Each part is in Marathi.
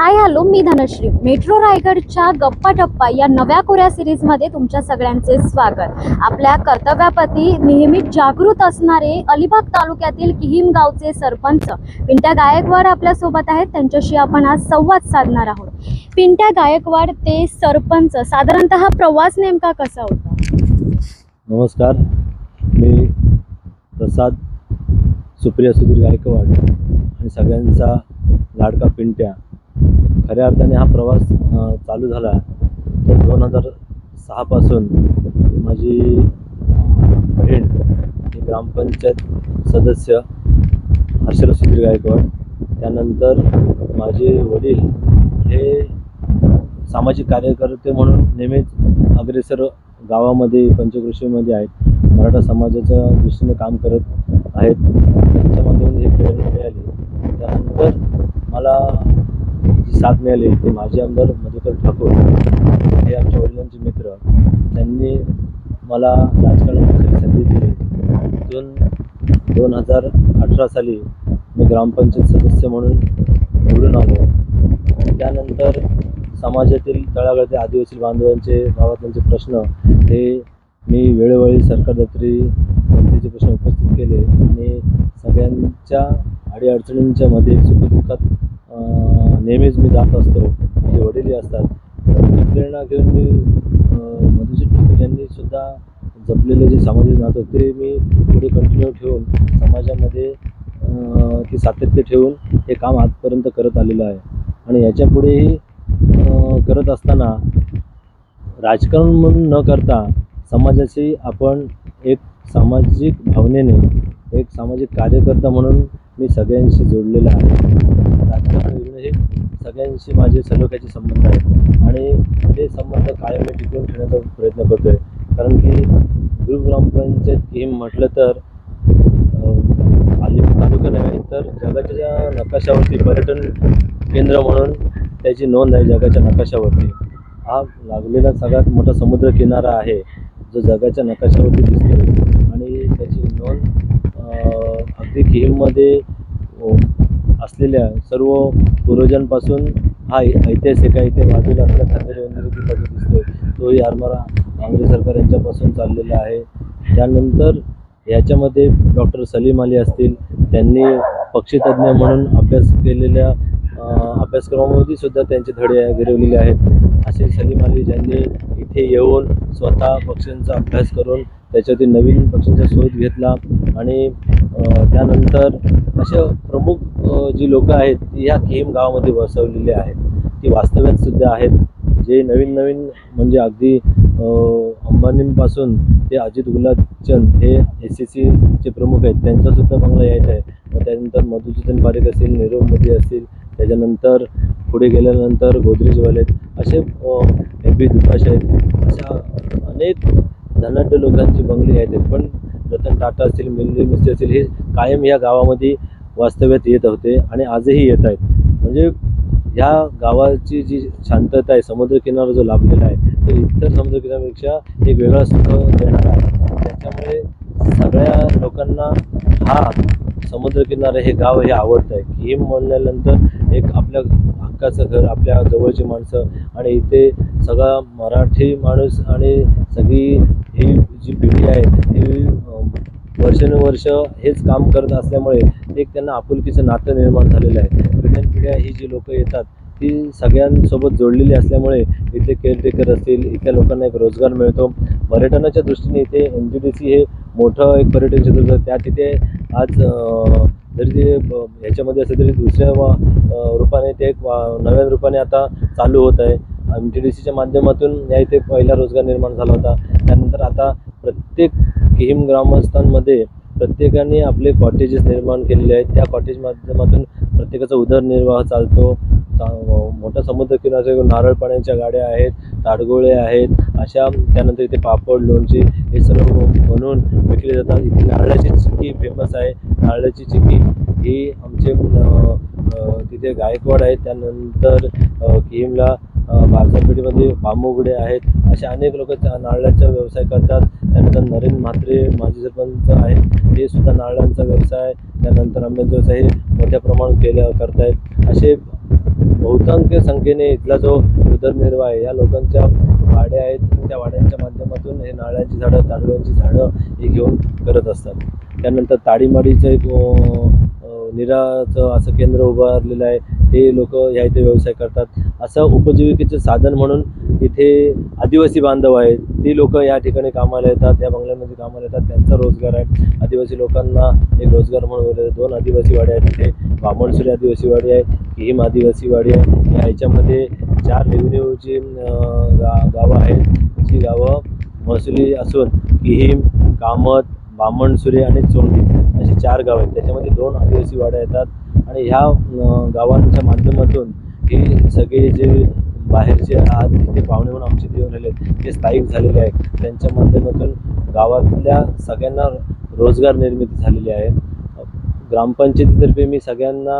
हाय हॅलो मी धनश्री. मेट्रो रायगडच्या गप्पा टप्पा या नव्या कोऱ्या सिरीजमध्ये तुमच्या सगळ्यांचे स्वागत. आपल्या कर्तव्यापती नेहमी जागृत असणारे अलिबाग तालुक्यातील किहिम गावचे सरपंच पिंट्या गायकवाड आपल्यासोबत आहेत. त्यांच्याशी आपण आज संवाद साधणार आहोत. पिंट्या गायकवाड ते सरपंच साधारणतः प्रवास नेमका कसा होता? नमस्कार. मी प्रसाद सुप्रिया सुधीर गायकवाड आणि सगळ्यांचा लाडका पिंट्या खऱ्या अर्थाने हा प्रवास चालू झाला. तर दोन हजार सहापासून माझी बहीण ही ग्रामपंचायत सदस्य हर्षल सुधीर गायकवाड त्यानंतर माझे वडील हे सामाजिक कार्यकर्ते म्हणून नेहमीच अग्रेसर गावामध्ये पंचकृषीमध्ये आहेत. मराठा समाजाच्या दृष्टीने काम करत आहेत. त्यांच्या हे प्रेरणा मिळाली. त्यानंतर मला जी साथ मिळाली ते माजी आमदार मधुकर ठाकूर हे आमच्या वडिलांचे मित्र. त्यांनी मला राजकारणामध्ये संधी दिली. तिथून दोन हजार अठरा साली मी ग्रामपंचायत सदस्य म्हणून निवडून आलो. त्यानंतर समाजातील तळागाळातील आदिवासी बांधवांचे गावातल्यांचे प्रश्न हे मी वेळोवेळी सरकारदत्री मंत्रीचे प्रश्न उपस्थित केले आणि सगळ्यांच्या अडीअडचणींच्या मध्ये सुखदुःखात नेहमीच मी जात असतो. माझे वडीलही असतात. ती प्रेरणा घेऊन मी अं, मधुजी यांनी सुद्धा जपलेलं जे सामाजिक नातं ते मी पुढे कंटिन्यू ठेवून समाजामध्ये ती सातत्य ठेवून हे काम आजपर्यंत करत आलेलं आहे. आणि याच्यापुढेही करत असताना राजकारण म्हणून न करता समाजाशी आपण एक सामाजिक भावनेने एक सामाजिक कार्यकर्ता म्हणून मी सगळ्यांशी जोडलेला आहे. योजना हे म्हणजे सगळ्यांशी माझे सलोख्याचे संबंध आहेत. आणि ते संबंध कायम मी टिकवून ठेवण्याचा प्रयत्न करतो आहे कारण की गुरु ग्रामपंचायत म्हटलं तर अं, अलिबाग तालुका नव्हे तर जगाच्या नकाशावरती पर्यटन केंद्र म्हणून त्याची नोंद आहे जगाच्या नकाशावरती. हा लागलेला सगळ्यात मोठा समुद्र किनारा आहे जो जगाच्या नकाशावरती दिसतो आणि त्याची नोंद अगदी गेममध्ये असलेल्या सर्व पूर्वजांपासून हा ऐतिहासिक आहे ते बाजूला असलेला खंडेरी मंदिर बाजू दिसतोय. तोही आरमारा आंग्रे सरकार यांच्यापासून चाललेला आहे. त्यानंतर याच्यामध्ये डॉक्टर सलीम अली असतील त्यांनी पक्षीतज्ञ म्हणून अभ्यास केलेल्या अं, अभ्यासक्रमामध्ये सुद्धा त्यांचे धडे गिरवलेले आहेत. असे सलीम अली ज्यांनी इथे येऊन स्वतः पक्ष्यांचा अभ्यास करून त्याच्यातील नवीन पक्ष्यांचा शोध घेतला आणि त्यानंतर अशा प्रमुख जी लोकं आहेत ती ह्या खेम गावामध्ये बसवलेली आहेत. ती वास्तव्यात सुद्धा आहेत. जे नवीन नवीन म्हणजे अगदी अंबानींपासून ते अजित गुलाबचंद हे एस सी सीचे प्रमुख आहेत. त्यांचासुद्धा बंगला यायचा आहे. मग त्यानंतर मधुसूदन पारेख असतील नीरव मोदी असतील त्याच्यानंतर पुढे गेल्यानंतर गोदरेजवाले आहेत. असे एफ बी दुकाश आहेत. अशा अनेक धनाढ्य लोकांची बंगली आहेत. पण रतन टाटा असतील मिलिंद मिस्त्री असतील हे कायम या गावामध्ये वास्तव्यात येत होते आणि आजही येत आहेत. म्हणजे ह्या गावाची जी शांतता आहे समुद्रकिनारा जो लाभलेला आहे तो इतर समुद्रकिनाऱ्यापेक्षा एक वेगळा सुख देणार आहे. त्याच्यामुळे सगळ्या लोकांना हा समुद्रकिनारे हे गाव हे आवडतं आहे की म्हणल्यानंतर एक आपल्या हक्काचं घर आपल्या जवळची माणसं आणि इथे सगळा मराठी माणूस आणि सगळी ही जी पिढी आहे ही वर्षानुवर्ष हेच काम करत असल्यामुळे एक त्यांना आपुलकीचं नातं निर्माण झालेलं आहे. पिढ्यानपिढ्या ही जी लोकं येतात ती सगळ्यांसोबत जोडलेली असल्यामुळे इथले केअरटेकर असतील इथल्या लोकांना एक रोजगार मिळतो. पर्यटनाच्या दृष्टीने इथे एम जी डी सी हे मोठं एक पर्यटन क्षेत्र होतं. त्या तिथे आज जरी ते ह्याच्यामध्ये असेल तरी दुसऱ्या वा- रूपाने ते एक वा- नव्या रूपाने आता चालू होत आहे. एम टी डी सीच्या माध्यमातून या इथे पहिला रोजगार निर्माण झाला होता. त्यानंतर आता प्रत्येक किहिम ग्रामस्थांमध्ये प्रत्येकाने आपले कॉटेजेस निर्माण केलेले आहेत. त्या कॉटेज माध्यमातून प्रत्येकाचा उदरनिर्वाह चालतो. मोठा समुद्रकिनारा नारळ पाण्याच्या गाड्या आहेत ताडगोळे आहेत. अशा त्यानंतर इथे पापड लोणची हे सर्व बनवून विकले जातात. इथे नारळाची चिक्की फेमस आहे. नारळाची चिक्की ही आमचे तिथे गायकवाड आहे त्यानंतर किमला बाजारपेठेमध्ये बांबुगडे आहेत. असे अनेक लोक नारळाचा व्यवसाय करतात. त्यानंतर नरेंद्र म्हात्रे माजी सरपंच आहेत. ते सुद्धा नारळांचा व्यवसाय त्यानंतर आंब्याचा व्यवसाय हे मोठ्या प्रमाणात केल्या करतायत. असे बहुतांश संख्येने इथला जो उदरनिर्वाह आहे या लोकांच्या वाड्या आहेत. त्या वाड्यांच्या माध्यमातून हे नारळाची झाडं तांदळाची झाडं हे घेऊन करत असतात. त्यानंतर ताडीमाडीचं एक निराचं असं केंद्र उभारलेलं आहे. ते लोक या इथे व्यवसाय करतात. असं उपजीविकेचं साधन म्हणून इथे आदिवासी बांधव आहेत. ती लोक या ठिकाणी कामाला येतात या बंगल्यामध्ये कामाला येतात. त्यांचा रोजगार आहे. आदिवासी लोकांना एक रोजगार म्हणून दोन आदिवासी वाडे आहेत तिथे बामणसुरी आदिवासी वाडी आहे किहीम आदिवासी वाडी आहे. या ह्याच्यामध्ये चार रेव्हेन्यूची गा गावं आहेत. जी गावं महसुली असून किहीम कामत बामणसुरे आणि चोंडी. चार गावं आहेत. त्याच्यामध्ये दोन आदिवासी वाड्या येतात आणि ह्या गावांच्या माध्यमातून ही सगळे जे बाहेरचे आज इथे पाहुणे म्हणून आमचे देऊन राहिले ते स्थायिक झालेले आहेत त्यांच्या माध्यमातून गावातल्या सगळ्यांना रोजगार निर्मिती झालेली आहे. ग्रामपंचायतीतर्फे मी सगळ्यांना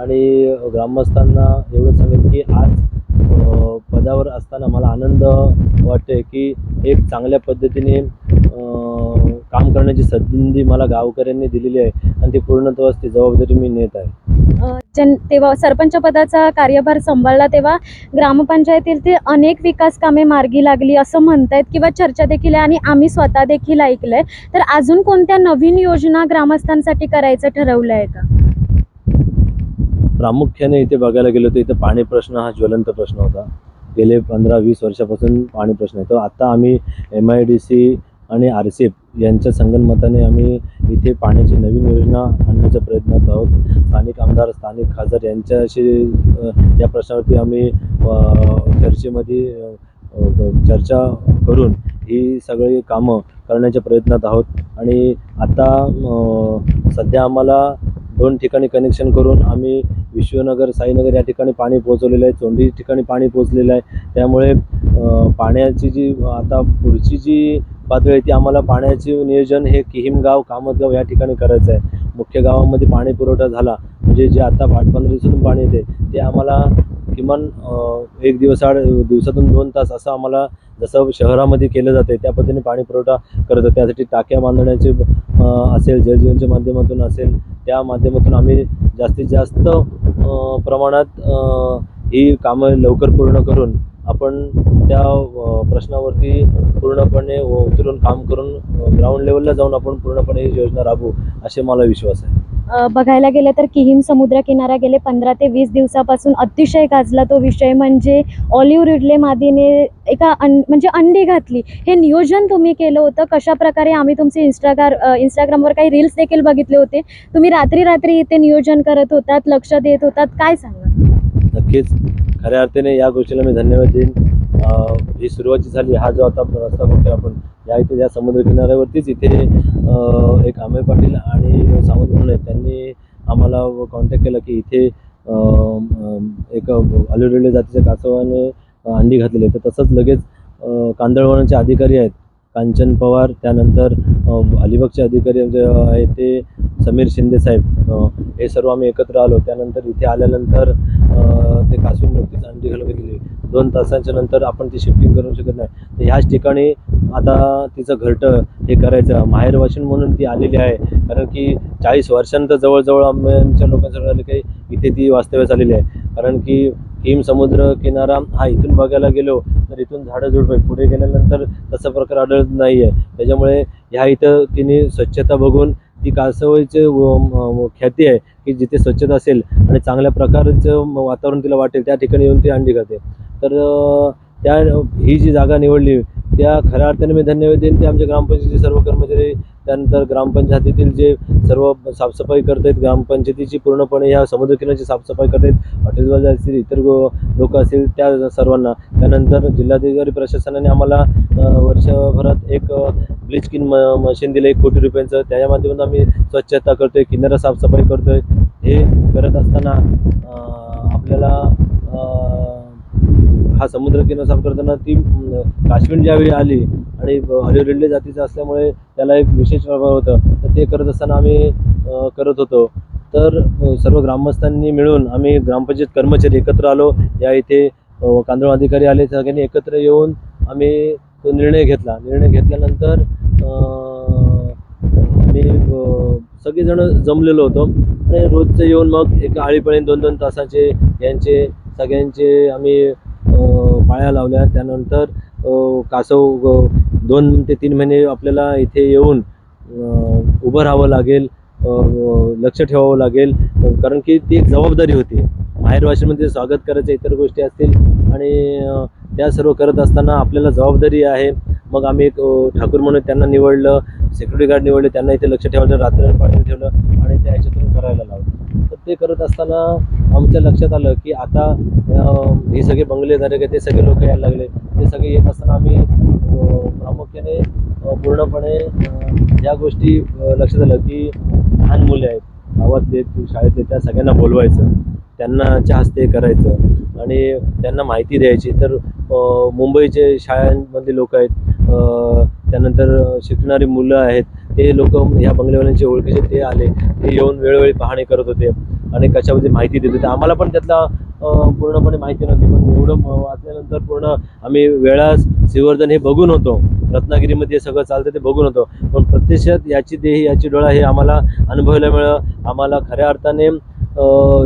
आणि ग्रामस्थांना एवढं सांगेन की आज पदावर असताना मला आनंद वाटते की एक चांगल्या पद्धतीने काम करण्याची संधी मला गावकऱ्यांनी दिलेली आहे आणि ती पूर्णत्वास ती जबाबदारी मी नेत आहे. जन तेव्हा सरपंच पदाचा कार्यभार सांभाळला तेव्हा ग्रामपंचायतील ते अनेक विकास कामे मार्गी लागली असं म्हणतायत किंवा चर्चा देखील आहे आणि आम्ही स्वतः देखील ऐकलंय. तर अजून कोणत्या नवीन योजना ग्रामस्थांसाठी करायचं ठरवलं आहे का? प्रामुख्याने इथे बघायला गेलो तर इथे पाणी प्रश्न हा ज्वलंत प्रश्न होता. गेले पंधरा वीस वर्षापासून पाणी प्रश्न आहे. तर आता आम्ही एम आय डी सी आणि आर सी एफ यांच्या संगनमताने आम्ही इथे पाण्याची नवीन योजना आणण्याच्या प्रयत्नात आहोत. स्थानिक आमदार स्थानिक खासदार यांच्याशी या प्रश्नावरती आम्ही चर्चेमध्ये चर्चा करून ही सगळी कामं करण्याच्या प्रयत्नात आहोत. आणि आता सध्या आम्हाला दोन ठिकाणी कनेक्शन करून आम्ही विश्वनगर साईनगर या ठिकाणी पाणी पोहोचवलेलं आहे. चोंडी ठिकाणी पाणी पोहोचलेलं आहे. त्यामुळे पाण्याची जी आता पुढची जी पातळी आहे ती आम्हाला पाण्याचे नियोजन हे किहिमगाव कामतगाव या ठिकाणी करायचं आहे. मुख्य गावामध्ये पाणी पुरवठा झाला. म्हणजे जे आता आठ दिवसातून पाणी येते ते आम्हाला किमान एक दिवस आड दिवसातून दोन तास असं आम्हाला जसं शहरामध्ये केलं जाते त्या पद्धतीने पाणी पुरवठा करत त्यासाठी टाक्या बांधण्याचे असेल जलजीवनच्या माध्यमातून असेल त्या माध्यमातून आम्ही जास्तीत जास्त प्रमाणात ही कामं लवकर पूर्ण करून आपण त्या प्रश्नावरती पूर्णपणे उतरून काम करून ग्राउंड लेवलला जाऊन आपण पूर्णपणे ही योजना राबवू असे मला विश्वास आहे. बघायला गेलं तर किहीम समुद्रकिनारा गेले पंधरा ते वीस दिवसापासून अतिशय गाजला तो विषय. म्हणजे ऑलिव्ह रिडले मादीने एका अं म्हणजे अंडी घातली. हे नियोजन तुम्ही केलं होतं. कशा प्रकारे आम्ही तुमचे इंस्टाग्राम इंस्टाग्रामवर काही रील्स देखील बघितले होते. तुम्ही रात्री रात्री इथे नियोजन करत होतात लक्ष देत होतात. काय सांगा नक्कीच. खऱ्या अर्थाने या गोष्टीला मी धन्यवाद देईन. ही सुरुवात जी झाली हा जो आता रस्ता बघतोय आपण या इथे या समुद्र किनाऱ्यावरतीच इथे एक अमय पाटील आणि सावंत म्हणून आहेत. त्यांनी आम्हाला कॉन्टॅक्ट केला की इथे एक अलिवलेल्या जातीच्या कासवाने अंडी घातलेली आहे तर तसंच लगेच कांदळवनाचे अधिकारी आहेत. कांचन पवार त्यानंतर अलिबागचे अधिकारी जे आहेत ते समीर शिंदे साहेब. हे सर्व आम्ही एकत्र आलो. त्यानंतर इथे आल्यानंतर ते कासून नुकतीच अंडी घालून गेली. दोन तासांच्या नंतर आपण ती शिफ्टिंग करू शकत नाही. तर ह्याच ठिकाणी आता तिचं घरटं हे करायचं माहेरवाशीन म्हणून ती आलेली आहे. कारण की चाळीस वर्षांतर जवळजवळ आमच्या लोकांसमोर आले काही इथे ती वास्तव्यास आलेली आहे. कारण की किम समुद्र किनारा हा इथून बघायला गेलो तर इथून झाडं झुडपं आहे पुढे गेल्यानंतर तसा प्रकार आढळत नाही आहे त्याच्यामुळे ह्या इथं तिने स्वच्छता बघून ती कासवळीची व- ख्याती आहे की जिथे स्वच्छता असेल आणि चांगल्या प्रकारचं वातावरण तिला वाटेल त्या ठिकाणी येऊन ती अंडी खाते. तर त्या ही जी जागा निवडली त्या खऱ्या अर्थाने मी धन्यवाद देईन. ते आमच्या ग्रामपंचायतीचे सर्व कर्मचारी त्यानंतर ग्रामपंचायतीतील जे सर्व साफसफाई करतायत ग्रामपंचायतीची पूर्णपणे ह्या समुद्रकिनाची साफसफाई करतायत हॉटेलवाले असतील इतर लोक असतील त्या सर्वांना. त्यानंतर जिल्हाधिकारी प्रशासनाने आम्हाला वर्षभरात एक ब्लीच किन म मशीन दिलं एक कोटी रुपयांचं. त्याच्या माध्यमातून आम्ही स्वच्छता करतोय किनारा साफसफाई करतोय. हे करत असताना आपल्याला हा समुद्र किनारा साफ करताना ती काश्मीर ज्यावेळी आली आणि अलिरेडले जातीचं असल्यामुळे त्याला एक विशेष प्रभाव होतं. तर ते करत असताना आम्ही करत होतो. तर सर्व ग्रामस्थांनी मिळून आम्ही ग्रामपंचायत कर्मचारी एकत्र आलो. या इथे कांदोळ कांदळ अधिकारी आले. सगळ्यांनी एकत्र येऊन आम्ही तो निर्णय घेतला. निर्णय घेतल्यानंतर आम्ही सगळेजण जमलेलो होतो. आणि रोजचं येऊन मग एक आळीपळी दोन दोन तासाचे यांचे सगळ्यांचे आम्ही पाळ्या लावल्या. त्यानंतर कासव दोन ते तीन महिने आपल्याला इथे येऊन उभं राहावं लागेल लक्ष ठेवावं लागेल. कारण की ती एक जबाबदारी होती. माहेरवाशीमध्ये स्वागत करायच्या इतर गोष्टी असतील आणि त्या सर्व करत असताना आपल्याला जबाबदारी आहे. मग आम्ही एक ठाकूर म्हणून त्यांना निवडलं. सिक्युरिटी गार्ड निवडले त्यांना इथे लक्ष ठेवायचं रात्री पाणी ठेवलं आणि त्या ह्याच्यातून करायला लावलं. तर ते करत असताना आमच्या लक्षात आलं की आता हे सगळे बंगले झाले ते सगळे लोक यायला लागले. ते सगळे येत असताना आम्ही प्रामुख्याने पूर्णपणे या गोष्टी लक्षात आलं की लहान मुले आहेत. गावातले शाळेतले त्या सगळ्यांना बोलवायचं. त्यांनाच्या हस्ते करायचं आणि त्यांना माहिती द्यायची. तर मुंबईचे शाळांमधले लोक आहेत त्यानंतर शिकणारी मुलं आहेत ते लोक ह्या बंगलेवाल्यांचे ओळखीचे ते आले ते येऊन वेळोवेळी पाहणी करत होते आणि कशामध्ये माहिती देत होते. आम्हाला पण त्यातला पूर्णपणे माहिती नव्हती पण एवढं वाचल्यानंतर पूर्ण आम्ही वेळास श्रीवर्धन हे बघून होतो. रत्नागिरीमध्ये सगळं चालतं ते बघून होतो. पण प्रत्यक्षात याची देही याची डोळा हे आम्हाला अनुभवायला मिळालं आम्हाला खऱ्या अर्थाने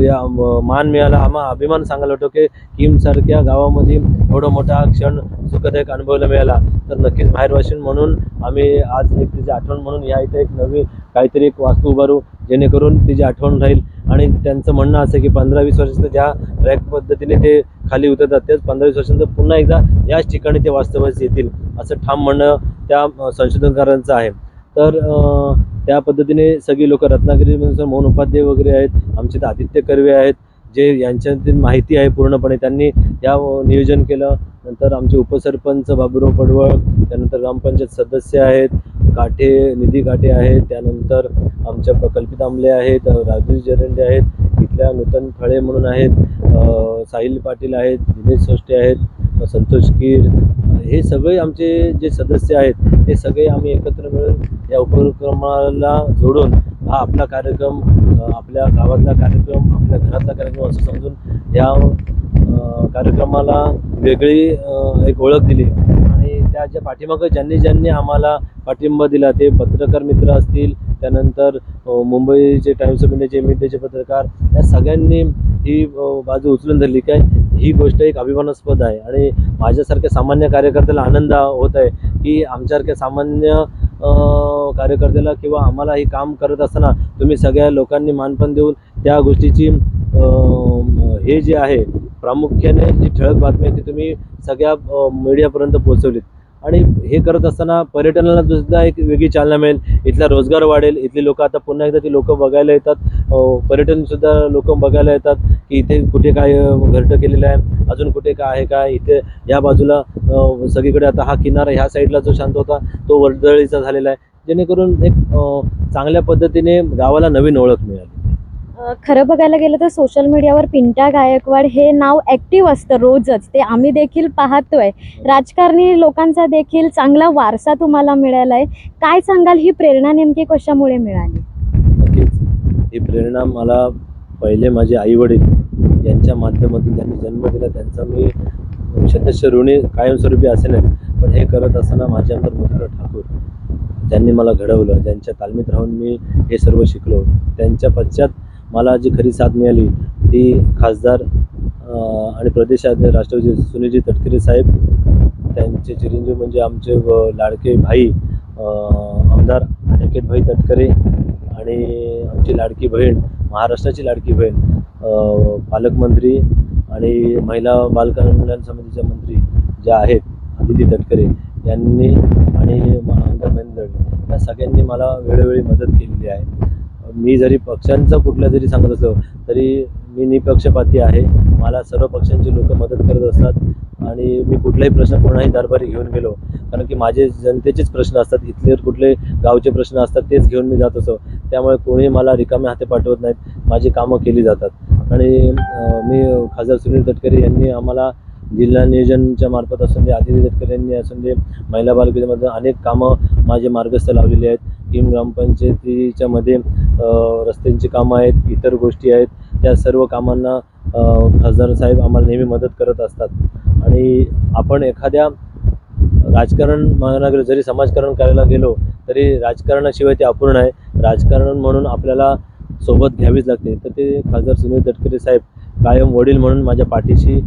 या मान मिळाला. आम्हा अभिमान सांगायला वाटतो की किमसारख्या गावामध्ये एवढा मोठा क्षण सुखदायक अनुभवायला मिळाला. तर नक्कीच बाहेरवासीन म्हणून आम्ही आज एक तिची आठवण म्हणून या इथे एक नवी काहीतरी एक वास्तू उभारू जेणेकरून तिची आठवण राहील. आणि त्यांचं म्हणणं असं की पंधरा वीस वर्षाचं ज्या ट्रॅक पद्धतीने ते खाली उतरतात तेच पंधरा वीस वर्षांचं पुन्हा एकदा याच ठिकाणी ते वास्तव्यास येतील. असं ठाम म्हणणं त्या संशोधनकारांचं आहे. तर त्या पद्धतीने सगळी लोक रत्नागिरीमध्ये मोहन उपाध्याय वगैरे आहेत आमचे तर आदित्य कर्वे आहेत जे यांच्यातील माहिती आहे पूर्णपणे त्यांनी या नियोजन केलं. नंतर आमचे उपसरपंच बाबुराव पडवळ त्यानंतर ग्रामपंचायत सदस्य आहेत काठे निधी काठे आहेत त्यानंतर आमच्या प्रकल्पित कल्पित आंबले आहेत राजू जरंडे आहेत इथल्या नूतन फळे म्हणून आहेत साहिल पाटील आहेत दिनेश सोष्टे आहेत संतोष कीर हे सगळे आमचे जे सदस्य आहेत ते सगळे आम्ही एकत्र मिळून या उपक्रमाला जोडून हा आपला कार्यक्रम आपल्या गावातला कार्यक्रम आपल्या घरातला कार्यक्रम असं समजून या कार्यक्रमाला वेगळी एक ओळख दिली. आणि त्याच्या पाठीमागं ज्यांनी ज्यांनी आम्हाला पाठिंबा दिला ते पत्रकार मित्र असतील त्यानंतर मुंबईचे टाइम्स ऑफ इंडियाचे मिडियाचे पत्रकार या सगळ्यांनी ही बाजू उचलून धरली काय ही गोष्ट एक अभिमानास्पद आहे. आणि माझ्यासारख्या सामान्य कार्यकर्त्याला आनंद होत आहे की आमच्यासारख्या सामान्य कार्यकर्त्याला किंवा आम्हाला हे काम करत असताना तुम्ही सगळ्या लोकांनी मानपण देऊन त्या गोष्टीची हे जे आहे प्रामुख्याने जी ठळक बातमी आहे ती तुम्ही सगळ्या मीडियापर्यंत पोहोचवलीत. आणि हे करत असताना पर्यटनाला सुद्धा एक वेगळी चालना मिळेल. इथला रोजगार वाढेल. इथली लोक आता पुन्हा एकदा ती लोक बघायला येतात. पर्यटनसुद्धा लोक बघायला येतात की इथे कुठे काय घरटं केलेलं आहे अजून कुठे काय आहे काय? इथे या बाजूला सगळीकडे आता हा किनारा ह्या साईडला जो शांत होता तो वर्दळीचा झालेला आहे. जेणेकरून एक चांगल्या पद्धतीने गावाला नवीन ओळख मिळाली. खरं बघायला गेलं तर सोशल मीडियावर पिंटा गायकवाड हे नाव ॲक्टिव्ह असतं रोजच. ते आम्ही देखील पाहतोय. राजकारणी लोकांचा देखील चांगला वारसा तुम्हाला मिळाला आहे काय सांगाल? ही प्रेरणा नेमकी कशामुळे मिळाली? नक्कीच. ही प्रेरणा मला पहिले माझे आईवडील यांच्या माध्यमातून त्यांनी जन्म दिला. त्यांचा मी शतश ऋणी कायमस्वरूपी असेल पण हे करत असताना माझे आमदार मधुकर ठाकूर ज्यांनी मला घडवलं ज्यांच्या तालमीत राहून मी हे सर्व शिकलो त्यांच्या पश्चात मला जी खरी साथ मिळाली ती खासदार आणि प्रदेशाध्यक्ष राष्ट्रवादी सुनीलजी तटकरे साहेब त्यांचे चिरंजीव म्हणजे आमचे लाडके भाई आमदार अनिकेतभाई तटकरे आणि आमची लाडकी बहीण महाराष्ट्राची लाडकी बहीण पालकमंत्री आणि महिला बालकल्याण समितीच्या मंत्री ज्या आहेत अदिती तटकरे यांनी आणि आमदार महेंद्र या सगळ्यांनी मला वेळोवेळी मदत केलेली आहे. मी जरी पक्षांचं कुठल्या जरी सांगत असलो तरी मी निपक्षपाती आहे. मला सर्व पक्षांची लोक मदत करत असतात. आणि मी कुठलाही प्रश्न कोणाही दरबारी घेऊन गेलो कारण की माझे जनतेचेच प्रश्न असतात. इथले कुठले गावचे प्रश्न असतात तेच घेऊन मी जात असो. त्यामुळे कोणी मला रिकामे हाते पाठवत नाहीत. माझी कामं केली जातात. आणि मी खासदार सुनील तटकरे यांनी आम्हाला जिल्हा नियोजनच्या मार्फत असून दे आदिती तटकरे यांनी असून दे महिला बालकेमध्ये अनेक कामं माझे मार्गस्थ लावलेली आहेत. किम ग्रामपंचायतीच्या मध्ये रस्त्यांची कामं आहेत इतर गोष्टी आहेत. त्या सर्व कामांना खासदार साहेब आम्हाला नेहमी मदत करत असतात. आणि आपण एखाद्या राजकारण महानगर जरी समाजकारण करायला गेलो तरी राजकारणाशिवाय ते अपूर्ण आहे. राजकारण म्हणून आपल्याला सोबत घ्यावीच लागते. तर ते खासदार सुनील तटकरे साहेब कायम वडील म्हणून माझ्या पाठीशी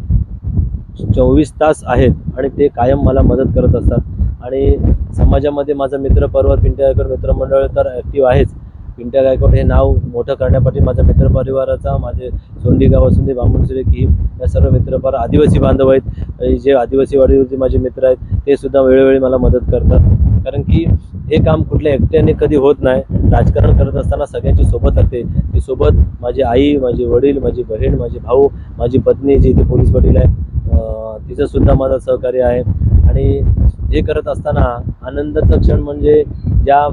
चोवीस तास आहेत आणि ते कायम मला मदत करत असतात. आणि समाजामध्ये माझा मित्र पर्वत पिंट्या गायकवाड मित्रमंडळ तर ॲक्टिव्ह आहेच. पिंट्या गायकवाड हे नाव मोठं करण्यासाठी माझ्या मित्रपरिवाराचा माझे सोंडी गाव असून ते की या सर्व मित्रपरिवार आदिवासी बांधव आहेत. जे आदिवासी वाडीवरचे माझे मित्र आहेत ते सुद्धा वेळोवेळी मला मदत करतात. कारण की हे काम कुठल्या एकट्याने कधी होत नाही. राजकारण करत असताना सगळ्यांची सोबत असते. ती सोबत माझी आई माझे वडील माझी बहीण माझे भाऊ माझी पत्नी जी इथे पोलीस वडील आहे तिचं सुद्धा माझं सहकार्य आहे. आणि हे करत असताना आनंदाचा क्षण म्हणजे ज्या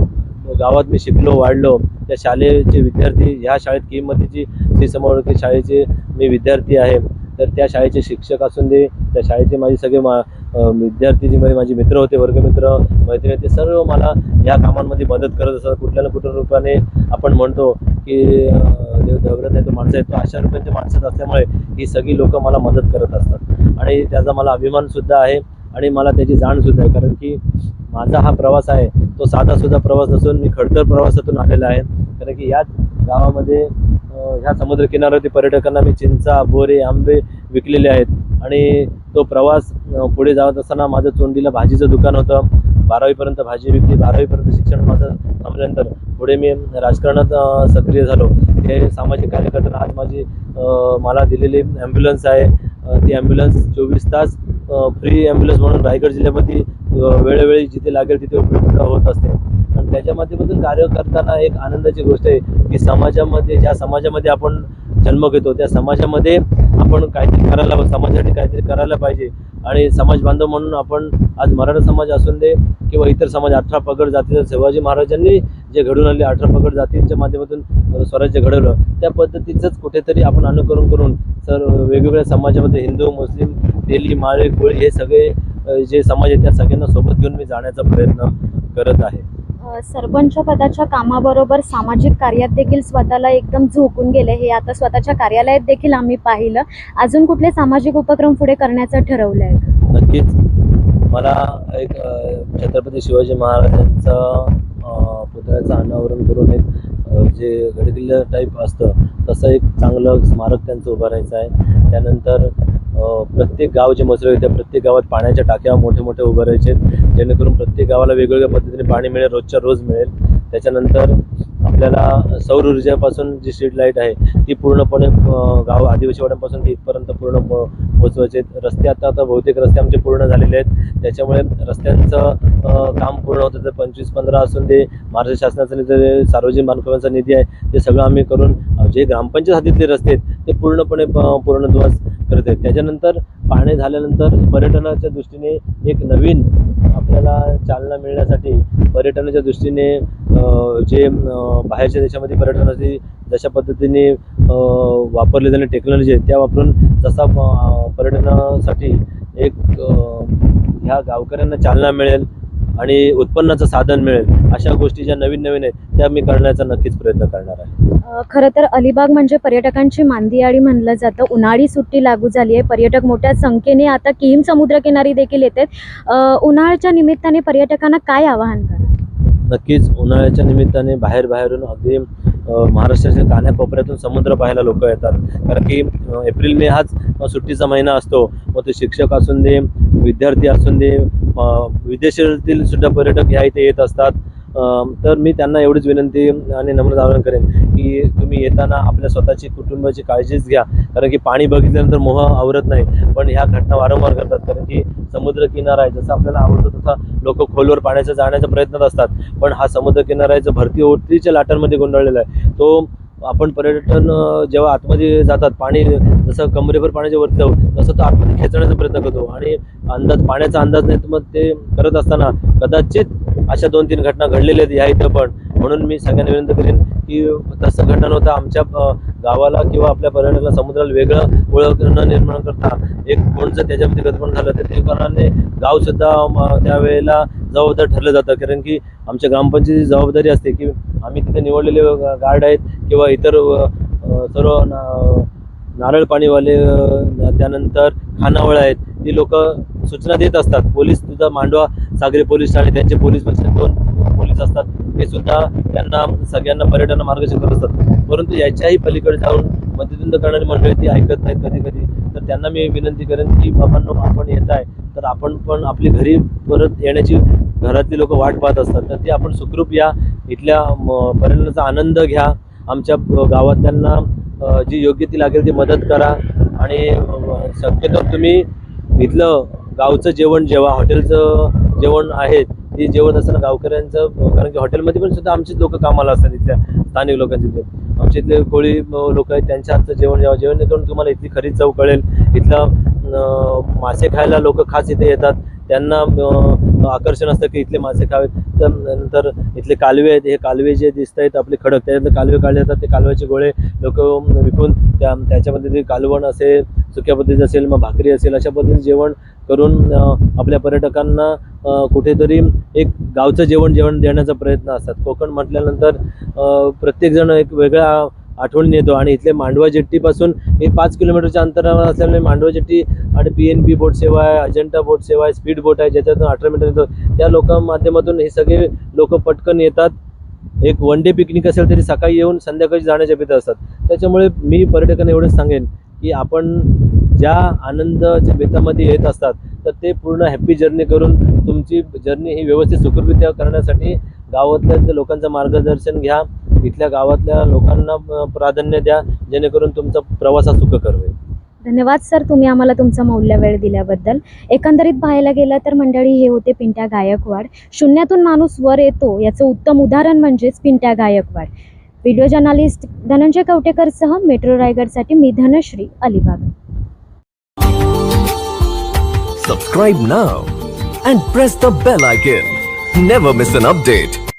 गावात मी शिकलो वाढलो त्या शालेचे विद्यार्थी ह्या शाळेत किंमतीची श्री समोरकी शाळेचे मी विद्यार्थी आहे. तर त्या शाळेचे शिक्षक असून दे त्या शाळेचे माझे सगळे मा विद्यार्थी जे माझे माझे मित्र होते वर्गमित्र मैत्रिणी ते सर्व मला या कामांमध्ये मदत करत असतात. कुठल्या ना कुठल्या रूपाने आपण म्हणतो की देव दगडत आहे तो माणसं आहे तो अशा रूपाने ते माणसात असल्यामुळे ही सगळी लोक मला मदत करत असतात. आणि त्याचा मला अभिमानसुद्धा आहे आणि मला त्याची जाणसुद्धा आहे. कारण की माझा हा प्रवास आहे तो साधासुद्धा प्रवास नसून मी खडतर प्रवासातून आलेला आहे. कारण की याच गावामध्ये ह्या समुद्रकिनाऱ्यावरती पर्यटकांना मी चिंचा बोरे आंबे विकलेले आहेत. आणि तो प्रवास पुढे जात असताना माझं चोंडीला भाजीचं दुकान होतं. बारावीपर्यंत भाजी विकली. बारावीपर्यंत शिक्षण माझं थांबल्यानंतर पुढे मी राजकारणात सक्रिय झालो. हे सामाजिक कार्यकर्त्यांना आज माझी मला दिलेली ॲम्ब्युलन्स आहे. ती ॲम्ब्युलन्स चोवीस तास फ्री ॲम्ब्युलन्स म्हणून रायगड जिल्ह्यामध्ये वेळोवेळी जिथे लागेल तिथे उपलब्ध होत असते. आणि त्याच्या माध्यमातून कार्य करताना एक आनंदाची गोष्ट आहे की समाजामध्ये ज्या समाजामध्ये आपण जन्म घेतो. त्या समाजामध्ये आपण काहीतरी करायला समाजासाठी काहीतरी करायला पाहिजे. आणि समाज बांधव म्हणून आपण आज मराठा समाज असून दे किंवा इतर समाज अठरा पगड जातीचं शिवाजी महाराजांनी जे घडून आले अठरा पगड जातींच्या माध्यमातून स्वराज्य घडवलं. त्या पद्धतीचंच कुठेतरी आपण अनुकरण करून सर वेगवेगळ्या समाजामध्ये हिंदू मुस्लिम तेली माळे कोळी हे सगळे जे समाज आहेत त्या सगळ्यांना सोबत घेऊन मी जाण्याचा प्रयत्न करत आहे. सरपंच पदाच्या कामाबरोबर सामाजिक कार्यात देखील स्वतःला एकदम झोकून गेले. हे आता स्वतःच्या कार्यालयात देखील आम्ही पाहिलं. अजून कुठले सामाजिक उपक्रम पुढे करण्याचं ठरवलं आहे नक्कीच. मला एक छत्रपती शिवाजी महाराजांचं पुतळ्याचं अनावरण करून एक जे गडकिल्ला टाईप असतं तसं एक चांगलं स्मारक त्यांचं उभारायचं आहे. त्यानंतर प्रत्येक गाव जे मसरे त्या प्रत्येक गावात पाण्याच्या टाक्या मोठे मोठे उभारायचे जेणेकरून प्रत्येक गावाला वेगवेगळ्या पद्धतीने पाणी मिळेल रोजच्या रोज मिळेल. त्याच्यानंतर आपल्याला सौर ऊर्जेपासून जी स्ट्रीट लाइट आहे ती पूर्णपणे गाव आदिवासी वाड्यांपासून ती इथपर्यंत पूर्ण पो- पोहोचवायचे आहेत. रस्ते आता आता बहुतेक रस्ते आमचे पूर्ण झालेले आहेत. त्याच्यामुळे रस्त्यांचं काम पूर्ण होतं तर पंचवीस पंधरा असून ते महाराष्ट्र शासनाचा निधी जे सार्वजनिक बांधकामाचा निधी आहे ते सगळं आम्ही करून जे ग्रामपंचायत हातीतले रस्ते आहेत ते पूर्णपणे प- पूर्णत्वास करत आहेत. त्याच्यानंतर पाहणे झाल्यानंतर पर्यटनाच्या दृष्टीने एक नवीन आपल्याला चालना मिळण्यासाठी पर्यटनाच्या दृष्टीने जे बाहेरच्या देशामध्ये पर्यटनाची जशा पद्धतीने वापरले वापरली जाणारी टेक्नॉलॉजी आहे त्या वापरून जसा पर्यटनासाठी एक ह्या गावकऱ्यांना चालना मिळेल आणि उत्पन्नाचं साधन मिळेल अशा गोष्टी ज्या नवीन नवीन आहेत त्या मी करण्याचा नक्कीच प्रयत्न करणार आहे. खरं तर अलिबाग म्हणजे पर्यटकांची मांदियाळी म्हणलं जातं. उन्हाळी सुट्टी लागू झाली आहे. पर्यटक मोठ्या संख्येने आता किहीम समुद्रकिनारी देखील येत आहेत. उन्हाळ्याच्या निमित्ताने पर्यटकांना काय आवाहन करा? नक्कीच उन्हाळ्याच्या निमित्ताने बाहेर बाहेरून अगदी महाराष्ट्राच्या कान्याकोपऱ्यातून समुद्र पाहायला लोक येतात. कारण की एप्रिल मे हाच सुट्टीचा महिना असतो. मग ते शिक्षक असून दे विद्यार्थी असून दे विदेशातील सुद्धा पर्यटक ह्या इथे येत असतात. तर मी त्यांना एवढीच विनंती आणि नम्र आवाहन करेन की तुम्ही येताना आपल्या स्वतःची कुटुंबाची काळजीच घ्या. कारण की पाणी बघितल्यानंतर मोह आवरत नाही. पण ह्या घटना वारंवार करतात कारण की समुद्र किनारा आहे. जसं आपल्याला आवडतो तसा लोक खोलवर पाण्याच्या जाण्याच्या प्रयत्नात असतात. पण हा समुद्र किनारा आहे जो भरती ओटीच्या लाटांमध्ये गोंधळलेला आहे. तो आपण पर्यटन जेव्हा आतमध्ये जातात पाणी जसं कमरेभर पाण्याचे वरती तसं तो आतमध्ये खेचण्याचा प्रयत्न करतो. आणि अंदाज पाण्याचा अंदाज नाही तर मग ते करत असताना कदाचित अशा दोन तीन घटना घडलेल्या आहेत या इथं पण. म्हणून मी सगळ्यांना विनंती करेन की तसं घटना होतं आमच्या गावाला किंवा आपल्या पर्यटनाला समुद्राला वेगळं ओळख न निर्माण करता एक कोणचं त्याच्यामध्ये गतपण झालं तर ते कारणाने गावसुद्धा त्यावेळेला जबाबदार ठरलं जातं. कारण की आमच्या ग्रामपंचायतीची जबाबदारी असते की आम्ही तिथे निवडलेले गार्ड आहेत किंवा इतर सर्व नारळ पाणीवाले त्यानंतर खानावळ आहेत. ती लोक सूचना देत असतात. पोलीस तुझा मांडवा सागरी पोलीस ठाणे त्यांचे पोलीस दोन पोलीस असतात. ते सुद्धा त्यांना सगळ्यांना पर्यटन मार्गदर्शन करत असतात. परंतु याच्याही पलीकडे जाऊन मध्यधुंद करणारी मंडळी ती ऐकत नाहीत कधी कधी तर त्यांना मी विनंती करेन की बाबांनो आपण येत आहे. तर आपण पण आपली घरी परत येण्याची घरातली लोक वाट पाहत असतात. तर ते आपण सुखरूप या. इथल्या म, पर्यटनाचा आनंद घ्या. आमच्या गावातल्यांना जी योग्य ती लागेल ती मदत करा. आणि शक्यतो तुम्ही इथलं गावचं जेवण जेव्हा हॉटेलचं जेवण आहे ते जेवण असताना गावकऱ्यांचं कारण की हॉटेलमध्ये पण सुद्धा आमचेच लोक कामाला असतात इथल्या स्थानिक लोकांचे ते. आमच्या इथले कोळी लोक आहेत त्यांच्या हातचं जेवण जेव्हा जेवण करून तुम्हाला इथली खरी चव कळेल. इथलं मासे खायला लोक खास इथे येतात. त्यांना आकर्षण असतं की इथले मासे खावेत तर नंतर इथले कालवे आहेत हे कालवे जे दिसत आहेत आपले खडक त्याच्यातले कालवे काढले जातात ते कालव्याचे गोळे लोक विकून त्या त्याच्यामध्ये ते कालवण असेल सुक्या पद्धतीचं असेल मग भाकरी असेल अशा पद्धतीने जेवण करून आपल्या पर्यटकांना कुठेतरी एक गावचं जेवण जेवण देण्याचा प्रयत्न असतात. कोकण म्हटल्यानंतर प्रत्येकजण एक वेगळा आठवणी येतो आणि इथले मांडवा जेट्टीपासून हे पाच किलोमीटरच्या अंतरावर असल्यामुळे मांडवा जेट्टी आणि पी एन पी बोट सेवा आहे अजंटा बोट सेवा आहे स्पीड बोट आहे ज्याच्यातून अठरा मीटर येतो. त्या लोकां माध्यमातून हे सगळे लोक पटकन येतात. एक वन डे पिकनिक असेल तरी सकाळी येऊन संध्याकाळी जाण्याच्या भीती असतात. त्याच्यामुळे मी पर्यटकांना एवढंच सांगेन की आपण ज्या आनंदाच्या बेतामध्ये येत असतात तर ते पूर्ण हॅप्पी जर्नी करून तुमची जर्नी ही व्यवस्थित सुखरूपरित्या करण्यासाठी गावातल्या लोकांचं मार्गदर्शन घ्या. इथल्या गावातल्या लोकांना प्राधान्य द्या जेणेकरून तुमचा प्रवास हा सुखकर होईल. धन्यवाद सर. तुम्ही आम्हाला तुमचा मौल्य वेळ दिल्याबद्दल. एकंदरीत पाहायला गेलं तर मंडळी हे होते पिंट्या गायकवाड. शून्यातून माणूस वर येतो याचं उत्तम उदाहरण म्हणजेच पिंट्या गायकवाड. व्हिडिओ जर्नालिस्ट धनंजय कवटेकरसह मेट्रो रायगडसाठी मी Dhanashree Alibag. Subscribe now and press the bell icon. Never miss an update.